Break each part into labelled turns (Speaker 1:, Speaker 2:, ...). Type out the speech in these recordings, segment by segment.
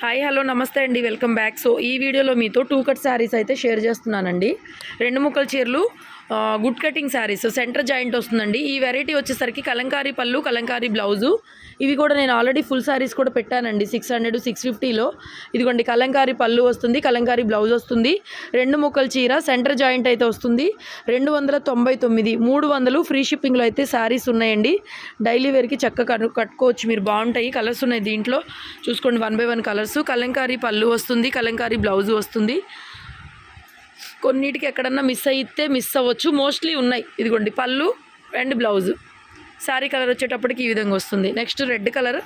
Speaker 1: Hi hello నమస్తే అండి. Welcome back. So ఈ వీడియోలో మీతో టూ కట్ శారీస్ అయితే షేర్ చేస్తున్నానండి. రెండు ముక్కల చీరలు good cutting saris. Centre joint వస్తుందండి. ఈ వెరైటీ వచ్చేసరికి కలంకారీ పళ్ళు కలంకారీ బ్లౌజు. ఇవి కూడా నేను ఆల్రెడీ ఫుల్ శారీస్ కూడా పెట్టానండి. సిక్స్ హండ్రెడ్ సిక్స్ ఫిఫ్టీలో ఇదిగోండి కలంకారీ పళ్ళు వస్తుంది కలంకారీ బ్లౌజ్ వస్తుంది. రెండు ముక్కల చీర సెంటర్ జాయింట్ అయితే వస్తుంది. రెండు వందల తొంభై తొమ్మిది మూడు వందలు ఫ్రీ షిప్పింగ్లో అయితే శారీస్ ఉన్నాయండి. డైలీ వేర్కి చక్కగా కట్టుకోవచ్చు. మీరు బాగుంటాయి. కలర్స్ ఉన్నాయి దీంట్లో. చూసుకోండి one by one colours. Kalamkari పళ్ళు వస్తుంది కలంకారీ బ్లౌజ్ వస్తుంది. కొన్నిటికి ఎక్కడన్నా మిస్ అయితే మిస్ అవ్వచ్చు. మోస్ట్లీ ఉన్నాయి. ఇదిగోండి పళ్ళు అండ్ బ్లౌజ్. శారీ కలర్ వచ్చేటప్పటికి ఈ విధంగా వస్తుంది. Next red colour.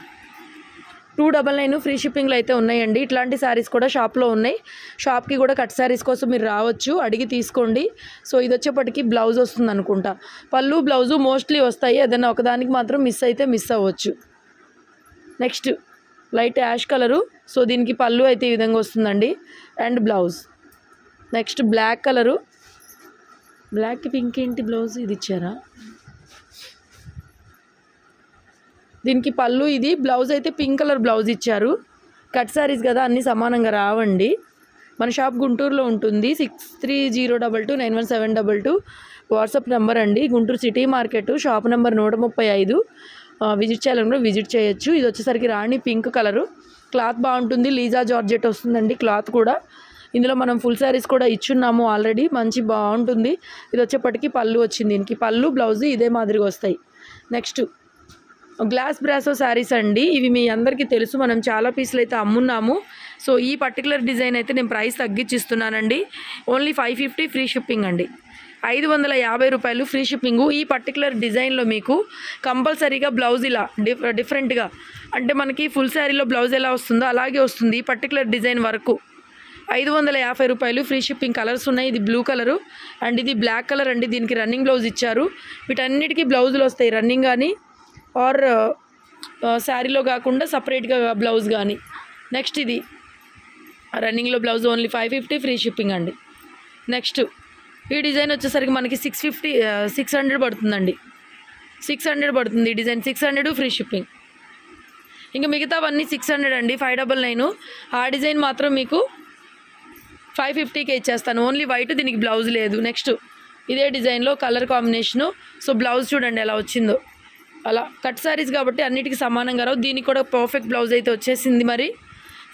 Speaker 1: Two double nine free షిప్పింగ్లో అయితే ఉన్నాయండి. ఇట్లాంటి శారీస్ కూడా షాప్లో ఉన్నాయి. షాప్కి కూడా కట్ శారీస్ కోసం మీరు రావచ్చు. అడిగి తీసుకోండి. సో ఇది వచ్చేప్పటికి బ్లౌజ్ వస్తుంది అనుకుంటా. పళ్ళు బ్లౌజు మోస్ట్లీ వస్తాయి. ఏదైనా ఒకదానికి మాత్రం మిస్ అయితే మిస్ అవ్వచ్చు. Next light ash colour. So దీనికి పళ్ళు అయితే ఈ విధంగా వస్తుందండి. And blouse. Next black colour. Black pink ఏంటి బ్లౌజ్? ఇది ఇచ్చారా? దీనికి పళ్ళు ఇది. బ్లౌజ్ అయితే పింక్ కలర్ బ్లౌజ్ ఇచ్చారు. కట్ సారీస్ కదా అన్నీ సమానంగా రావండి. మన షాప్ గుంటూరులో ఉంటుంది. Six three zero double two nine one seven double two WhatsApp number అండి. Guntur city market shop number నూట ముప్పై ఐదు. విజిట్ చేయాలనుకుంటే విజిట్ చేయొచ్చు. ఇది వచ్చేసరికి రాణి పింక్ కలరు. క్లాత్ బాగుంటుంది. లీజా జార్జెట్ వస్తుందండి క్లాత్ కూడా. ఇందులో మనం ఫుల్ శారీస్ కూడా ఇచ్చున్నాము ఆల్రెడీ మంచి బాగుంటుంది. ఇది వచ్చేప్పటికి పళ్ళు వచ్చింది దీనికి. పళ్ళు బ్లౌజ్ ఇదే మాదిరిగా వస్తాయి. నెక్స్ట్ గ్లాస్ బ్రాసో శారీస్ అండి. ఇవి మీ అందరికీ తెలుసు. మనం చాలా పీసులు అయితే అమ్మున్నాము. సో ఈ పర్టికులర్ డిజైన్ అయితే నేను price తగ్గించిస్తున్నానండి. Only five fifty free shipping అండి. ఐదు వందల యాభై రూపాయలు ఫ్రీ షిప్పింగ్ ఈ పర్టికులర్ డిజైన్లో మీకు కంపల్సరీగా బ్లౌజ్ ఇలా డిఫ్ డిఫరెంట్గా అంటే మనకి ఫుల్ శారీలో బ్లౌజ్ ఎలా వస్తుందో అలాగే వస్తుంది ఈ పర్టికులర్ డిజైన్ వరకు. ఐదు వందల యాభై రూపాయలు. ఫ్రీ షిప్పింగ్ కలర్స్ ఉన్నాయి. ఇది బ్లూ కలరు. అండ్ ఇది బ్లాక్ కలర్ అండి. దీనికి రన్నింగ్ బ్లౌజ్ ఇచ్చారు. వీటన్నిటికీ బ్లౌజులు వస్తాయి. రన్నింగ్ కానీ ఆర్ శారీలో కాకుండా సపరేట్గా బ్లౌజ్ కానీ. నెక్స్ట్ ఇది. రన్నింగ్లో blouse only five fifty free shipping అండి. నెక్స్ట్ ఈ డిజైన్ వచ్చేసరికి మనకి సిక్స్ ఫిఫ్టీ సిక్స్ హండ్రెడ్ పడుతుందండి. సిక్స్ హండ్రెడ్ పడుతుంది. ఈ design six hundred free shipping. ఇంకా మిగతావన్నీ సిక్స్ హండ్రెడ్ అండి. Five double nine. ఆ డిజైన్ మాత్రం మీకు ఫైవ్ ఫిఫ్టీకే ఇచ్చేస్తాను. ఓన్లీ వైట్ దీనికి బ్లౌజ్ లేదు. నెక్స్ట్ ఇదే డిజైన్లో కలర్ కాంబినేషను సో బ్లౌజ్ చూడండి ఎలా వచ్చిందో. అలా కట్ శారీస్ కాబట్టి అన్నిటికీ సమానంగా రావు. దీనికి కూడా పర్ఫెక్ట్ బ్లౌజ్ అయితే వచ్చేసింది మరి.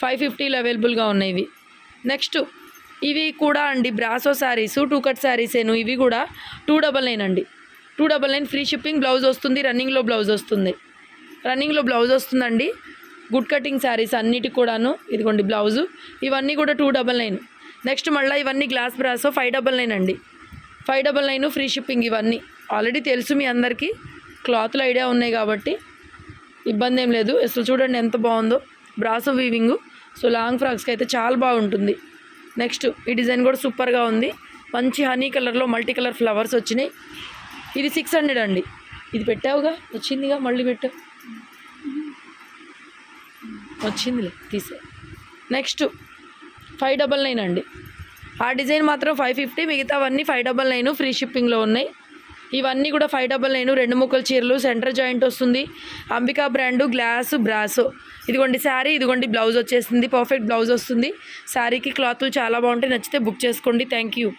Speaker 1: ఫైవ్ ఫిఫ్టీలో అవైలబుల్గా ఉన్నాయి ఇవి. నెక్స్ట్ ఇవి కూడా అండి బ్రాసో శారీస్ టూ కట్ శారీసేను ఇవి కూడా టూ డబల్ నైన్ అండి. Two double nine free shipping blouse వస్తుంది. రన్నింగ్లో బ్లౌజ్ వస్తుంది. రన్నింగ్లో బ్లౌజ్ వస్తుందండి. గుడ్ కటింగ్ శారీస్ అన్నిటికి కూడాను. ఇదిగోండి బ్లౌజు ఇవన్నీ కూడా టూ డబల్ నైన్ నెక్స్ట్ మళ్ళీ ఇవన్నీ glass brasso five double nine అండి. Five double nine free shipping ఇవన్నీ. ఆల్రెడీ తెలుసు మీ అందరికీ. క్లాత్లు ఐడియా ఉన్నాయి కాబట్టి ఇబ్బంది ఏం లేదు. అసలు చూడండి ఎంత బాగుందో. బ్రాసో వీవింగ్ సో లాంగ్ ఫ్రాక్స్కి అయితే చాలా బాగుంటుంది. నెక్స్ట్ ఈ డిజైన్ కూడా సూపర్గా ఉంది. మంచి హనీ కలర్లో మల్టీ కలర్ ఫ్లవర్స్ వచ్చినాయి. ఇది సిక్స్ హండ్రెడ్ అండి. ఇది పెట్టావుగా? వచ్చిందిగా? మళ్ళీ పెట్టావు వచ్చిందిలే తీసే. నెక్స్ట్ ఫైవ్ డబల్ నైన్ అండి. ఆ డిజైన్ మాత్రం ఫైవ్ ఫిఫ్టీ మిగతావన్నీ ఫైవ్ డబల్ నైన్ ఫ్రీ షిప్పింగ్లో ఉన్నాయి. ఇవన్నీ కూడా ఫైవ్ డబల్ నైన్ రెండు ముక్కల చీరలు సెంటర్ జాయింట్ వస్తుంది. Ambika brand glass brasso. ఇదిగోండి శారీ ఇదిగోండి బ్లౌజ్ వచ్చేసింది. పర్ఫెక్ట్ బ్లౌజ్ వస్తుంది. శారీకి క్లాత్లు చాలా బాగుంటాయి. నచ్చితే బుక్ చేసుకోండి. Thank you.